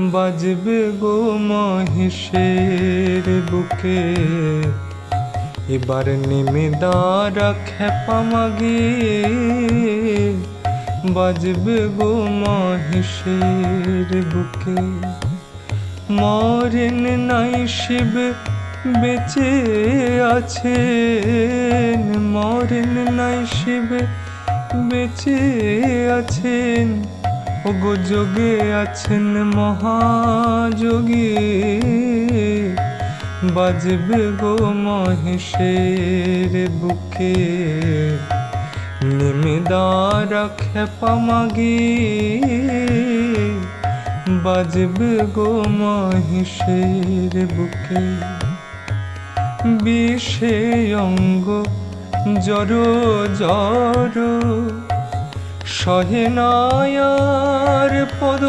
বাজবে গো মহিষের বুকে। এবার নেমে দাঁড়া খেপা মাগে। বাজবে গো মহিষের বুকে। মরেন নাই শিব বেঁচে আছেন। মরেন নাই শিব বেঁচে আছেন। ওগো যোগে আছেন মহাযোগে। বাজবে গো মহিষের বুকে। নেমে দাঁড়া খেপা মাগে। বাজবে গো মহিষের বুকে। বিষে অঙ্গ জড় জড়। সহে নায়ার পদ